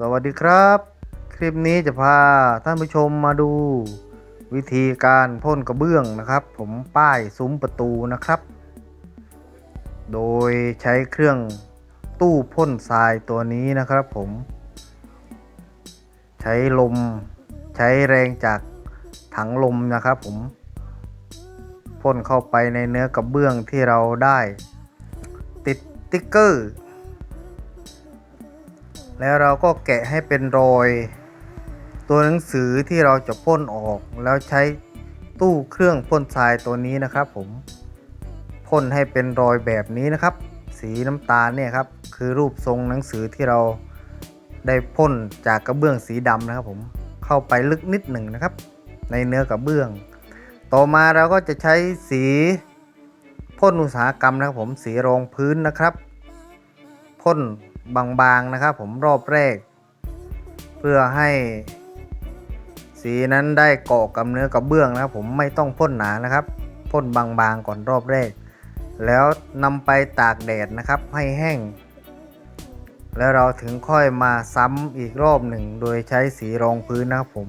สวัสดีครับ คลิปนี้จะพาท่านผู้ชมมาดู วิธีการพ่นกระเบื้องนะครับ ผมป้ายซุ้มประตูนะครับ โดยใช้เครื่องตู้พ่นทรายตัวนี้นะครับผม ใช้ลมใช้แรงจากถังลมนะครับผมพ่นเข้าไปในเนื้อกระเบื้องที่เราได้ ติดติ๊กเกอร์ แล้วเราก็แกะให้เป็นรอย ตัวหนังสือที่เราจะพ่นออก แล้วใช้ตู้เครื่องพ่นทรายตัวนี้นะครับผมพ่นให้เป็นรอยแบบนี้นะครับ สีน้ำตาลเนี่ยครับคือรูปทรงหนังสือที่เราได้พ่นจากกระเบื้องสีดำนะครับผมเข้าไปลึกนิดหนึ่งนะครับ ในเนื้อกระเบื้อง ต่อมาเราก็จะใช้สีพ่นอุตสาหกรรมนะครับผมสีรองพื้นนะครับพ่น บางๆนะครับ ผมรอบแรก เพื่อให้สีนั้นได้เกาะกับเนื้อกระเบื้องนะครับ ผมไม่ต้องพ่นหนานะครับพ่นบางๆก่อนรอบแรก แล้วนำไปตากแดดนะครับให้แห้ง แล้วเราถึงค่อยมาซ้ำอีกรอบหนึ่ง โดยใช้สีรองพื้นนะครับผม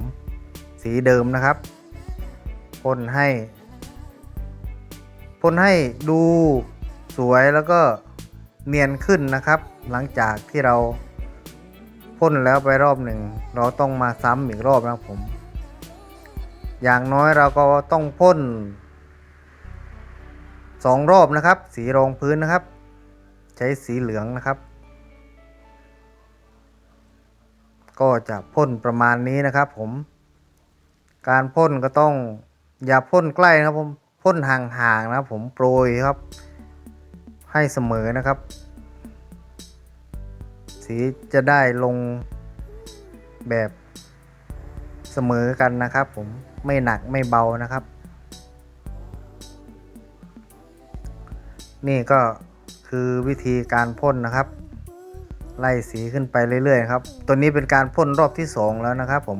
สีเดิมนะครับพ่นให้พ่นให้ดูสวยแล้วก็ เนียนขึ้นนะครับ หลังจากที่เราพ่นแล้วไปรอบหนึ่ง เราต้องมาซ้ำอีกรอบนะผม อย่างน้อยเราก็ต้องพ่นสองรอบนะครับ สีรองพื้นนะครับ ใช้สีเหลืองนะครับ ก็จะพ่นประมาณนี้นะครับผม การพ่นก็ต้องอย่าพ่นใกล้นะครับผมพ่นห่างๆนะครับผมโปรยครับ ให้เสมอนะครับ สีจะได้ลงแบบเสมอกันนะครับ ผมไม่หนักไม่เบานะครับ นี่ก็คือวิธีการพ่นนะครับ ไล่สีขึ้นไปเรื่อยๆครับ ตัวนี้เป็นการพ่นรอบที่สองแล้วนะครับ ผม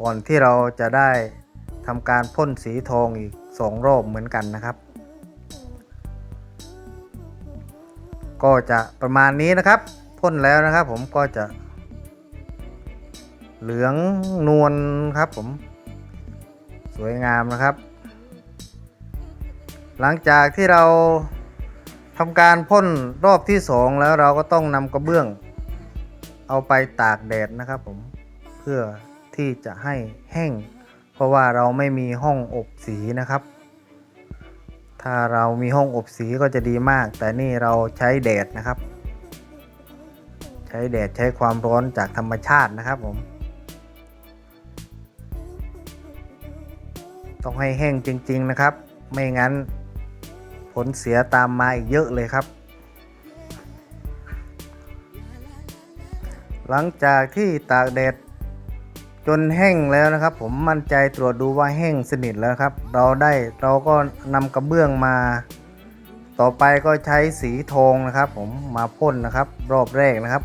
ก่อนที่เราจะได้ทำการพ่นสีทองอีกสองรอบเหมือนกันนะครับ ก็จะประมาณนี้นะครับพ่นแล้วนะครับ ผมก็จะ เหลืองนวลครับ ผม สวยงามนะครับ หลังจากที่เราทำการพ่นรอบที่สองแล้วเราก็ต้องนำกระเบื้อง เอาไปตากแดดนะครับ ผมเพื่อที่จะให้แห้ง เพราะว่าเราไม่มีห้องอบสีนะครับ ถ้าเรามีห้องอบสีก็จะดีมาก แต่นี่เราใช้แดดนะครับ ใช้แดดใช้ความร้อนจากธรรมชาตินะครับผม ต้องให้แห้งจริง ๆนะครับ ไม่งั้นผลเสียตามมาอีกเยอะเลยครับ หลังจากที่ตากแดด จนแห้งแล้วนะครับ ผมมั่นใจตรวจดูว่าแห้งสนิทแล้วครับ เราได้เราก็นำกระเบื้องมา ต่อไปก็ใช้สีทองนะครับ ผมมาพ่นนะครับ รอบแรกนะครับ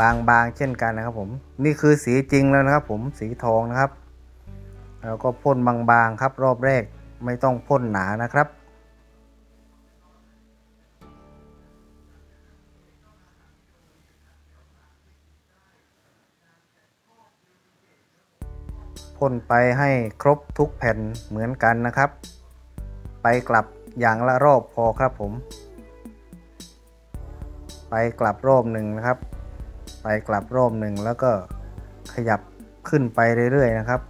บางๆเช่นกันนะครับ ผมนี่คือสีจริงแล้วนะครับ ผมสีทองนะครับแล้วก็พ่นบางๆครับ รอบแรกไม่ต้องพ่นหนานะครับ พ่นไปให้ครบทุกแผ่นเหมือนกันนะครับ ไปกลับอย่างละรอบพอครับผม ไปกลับรอบหนึ่งนะครับ ไปกลับรอบหนึ่งแล้วก็ขยับขึ้นไปเรื่อยๆนะครับ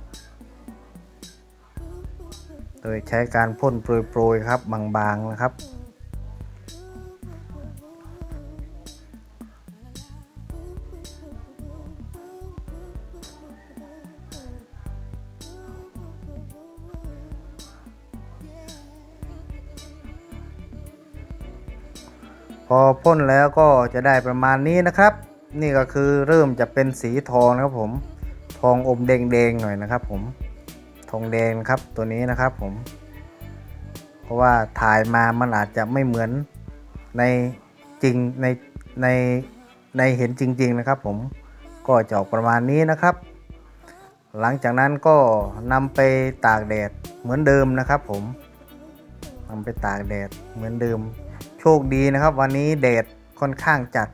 โดยใช้การพ่นโปรยๆครับบางๆนะครับ พอพ่นแล้วก็จะได้ประมาณนี้นะครับ นี่ก็คือเริ่มจะเป็นสีทองนะครับผม ทองอมแดงๆหน่อยนะครับ ผม ทองแดงครับตัวนี้นะครับผม เพราะว่าถ่ายมามันอาจจะไม่เหมือนในจริงในในในเห็นจริง ๆนะครับ ผมก็จะออกประมาณนี้นะครับ หลังจากนั้นก็นำไปตากแดดเหมือนเดิมนะครับ ผมนำไปตากแดดเหมือนเดิม โชคดีนะครับ วันนี้แดดค่อนข้างจัด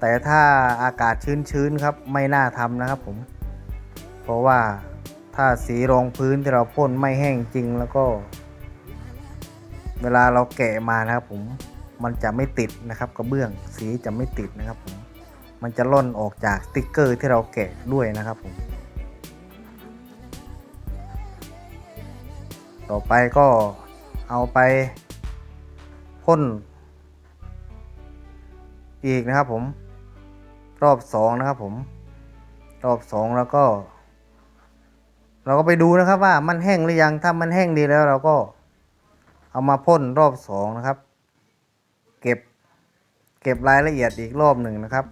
แต่ถ้าอากาศชื้นๆครับ ไม่น่าทำนะครับผม เพราะว่าถ้าสีรองพื้นที่เราพ่นไม่แห้งจริงแล้วก็ เวลาเราแกะมานะครับผมมันจะไม่ติดนะครับกระเบื้องสีจะไม่ติดนะครับผมมันจะล่นออกจากสติ๊กเกอร์ที่เราแกะด้วยนะครับผมต่อไปก็เอาไป พ่นอีกนะครับ ผม รอบสองนะครับ ผม รอบสองแล้วก็ เราก็ไปดูนะครับ ว่ามันแห้งหรือยังถ้ามันแห้งดีแล้วเราก็เอามาพ่นรอบสองนะครับ เก็บ เก็บรายละเอียดอีกรอบหนึ่งนะครับ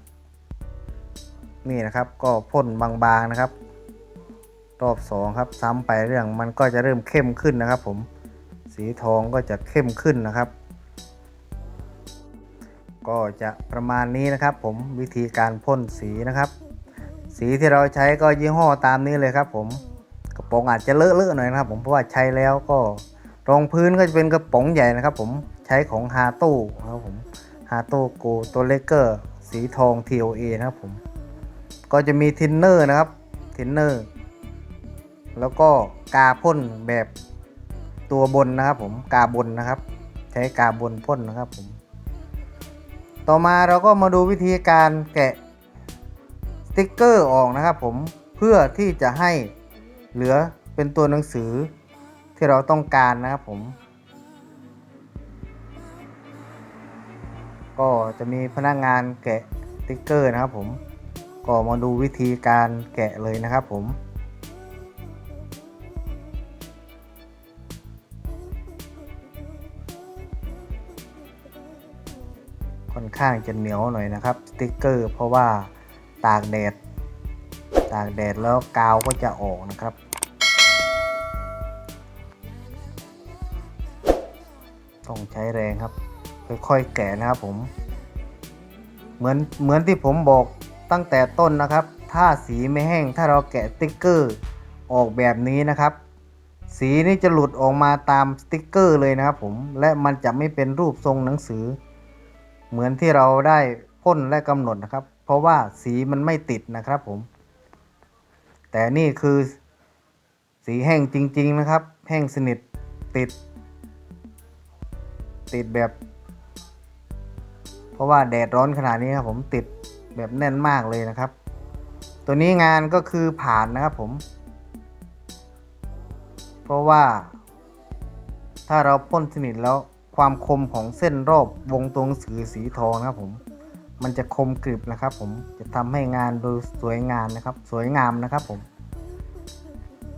นี่นะครับ ก็พ่นบางๆนะครับ รอบสองครับ ซ้ำไปเรื่องมันก็จะเริ่มเข้มขึ้นนะครับ ผม สีทองก็จะเข้มขึ้นนะครับ ก็จะประมาณนี้นะครับ ผมวิธีการพ่นสีนะครับ สีที่เราใช้ก็ยี่ห้อตามนี้เลยครับ ผมกระป๋องอาจจะเลอะๆหน่อยนะครับ ผมเพราะว่าใช้แล้วก็รองพื้นก็จะเป็นกระป๋องใหญ่นะครับ ผมใช้ของฮาโต้ครับผมฮาโต้โกตัวเลเกอร์สีทอง TOA นะครับผมก็จะมีทินเนอร์นะครับทินเนอร์แล้วก็กาพ่นแบบตัวบนนะครับ ผมกาบนนะครับ ใช้กาบนพ่นนะครับผม ต่อมาเราก็มาดูวิธีการแกะสติ๊กเกอร์ออกนะครับผมเพื่อที่จะให้เหลือเป็นตัวหนังสือที่เราต้องการนะครับผม ก็จะมีพนักงานแกะสติ๊กเกอร์นะครับผมก็มาดูวิธีการแกะเลยนะครับผม ค่อนข้างจะเหนียวหน่อยนะครับสติ๊กเกอร์เพราะว่าตากแดด ตากแดดแล้วกาวก็จะออกนะครับ ต้องใช้แรงครับ ค่อยๆแกะนะครับผม เหมือนเหมือนที่ผมบอกตั้งแต่ต้นนะครับ ถ้าสีไม่แห้งถ้าเราแกะสติ๊กเกอร์ออกแบบนี้นะครับ สีนี่จะหลุดออกมาตามสติ๊กเกอร์เลยนะครับผมและมันจะไม่เป็นรูปทรงหนังสือ เหมือนที่เราได้พ่นและกำหนดนะครับ เพราะว่าสีมันไม่ติดนะครับผม แต่นี่คือสีแห้งจริง ๆ นะครับ แห้งสนิทติด ติดแบบ เพราะว่าแดดร้อนขนาดนี้ครับผมติดแบบแน่นมากเลยนะครับ ตัวนี้งานก็คือผ่านนะครับผม เพราะว่าถ้าเราพ่นสนิทแล้ว ความคมของเส้นรอบวงตัวงสือสีทองนะครับผม มันจะคมกริบนะครับ ผมจะทำให้งานดูสวยงามนะครับ สวยงามนะครับผม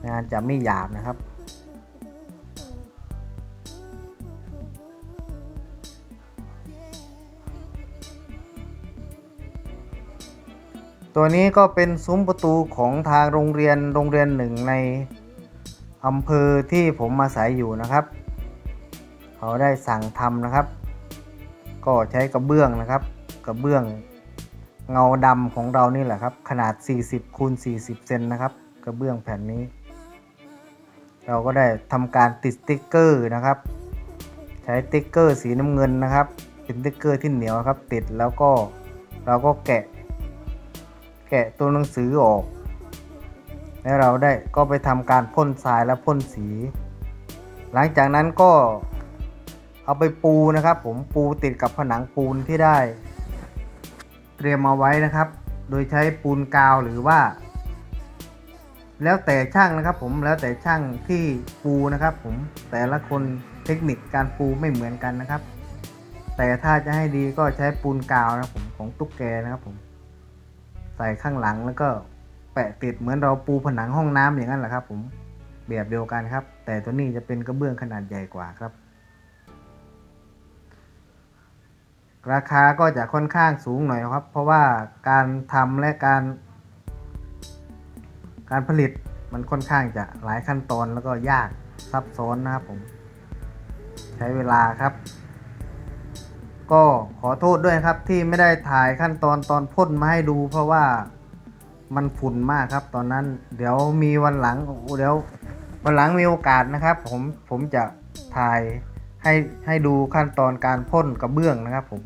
งานจะไม่หยาบนะครับตัวนี้ก็เป็นซุ้มประตูของทางโรงเรียนโรงเรียนหนึ่งในอำเภอที่ผมอาศัยอยู่นะครับ เขาได้สั่งทำนะครับ ก็ใช้กระเบื้องนะครับ กระเบื้องเงาดำของเรานี่แหละครับ ขนาด 40คูณ40 เซนนะครับ กระเบื้องแผ่นนี้ เราก็ได้ทำการติดสติ๊กเกอร์นะครับ ใช้สติ๊กเกอร์สีน้ำเงินนะครับเป็นสติ๊กเกอร์ที่เหนียวครับ ติดแล้วก็เราก็แกะ แกะตัวหนังสือออก แล้วเราได้ก็ไปทำการพ่นทรายและพ่นสี หลังจากนั้นก็ เอาไปปูนะครับ ผมปูติดกับผนังปูนที่ได้ เตรียมเอาไว้นะครับ โดยใช้ปูนกาวหรือว่า แล้วแต่ช่างนะครับ ผมแล้วแต่ช่างที่ปูนะครับ ผมแต่ละคนเทคนิคการปูไม่เหมือนกันนะครับ แต่ถ้าจะให้ดีก็ใช้ปูนกาวนะครับผมของตุ๊กแกนะครับผม ใส่ข้างหลังแล้วก็แปะติดเหมือนเราปูผนังห้องน้ำอย่างนั้นแหละครับ ผมแบบเดียวกันครับ แต่ตัวนี้จะเป็นกระเบื้องขนาดใหญ่กว่าครับ ราคาก็จะค่อนข้างสูงหน่อยครับ เพราะว่าการทำและการ การผลิตมันค่อนข้างจะหลายขั้นตอนแล้วก็ยากซับซ้อนนะครับผม ใช้เวลาครับ ก็ขอโทษด้วยครับที่ไม่ได้ถ่ายขั้นตอนตอนพ่นมาให้ดู เพราะว่ามันฝุ่นมากครับ ตอนนั้น เดี๋ยวมีวันหลังเดี๋ยววันหลังมีโอกาสนะครับ ผมผมจะถ่าย ให้ให้ดูขั้นตอนการพ่นกระเบื้องนะครับผม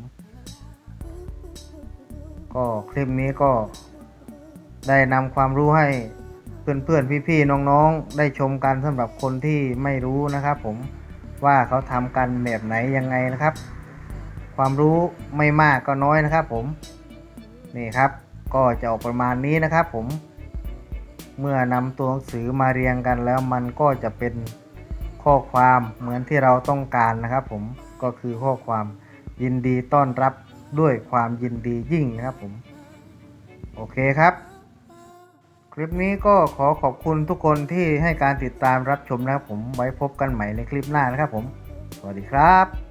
ก็คลิปนี้ก็ได้นำความรู้ให้เพื่อนๆพี่ๆน้องๆ ได้ชมกันสำหรับคนที่ไม่รู้นะครับผมว่าเขาทำกันแบบไหนยังไงนะครับ ความรู้ไม่มากก็น้อยนะครับผมนี่ครับก็จะออกประมาณนี้นะครับผม เมื่อนำตัวหนังสือมาเรียงกันแล้วมันก็จะเป็น ข้อความเหมือนที่เราต้องการนะครับ ผมก็คือข้อความยินดีต้อนรับด้วยความยินดียิ่งนะครับผม โอเคครับ คลิปนี้ก็ขอขอบคุณทุกคนที่ให้การติดตามรับชมนะครับผมไว้พบกันใหม่ในคลิปหน้านะครับผม สวัสดีครับ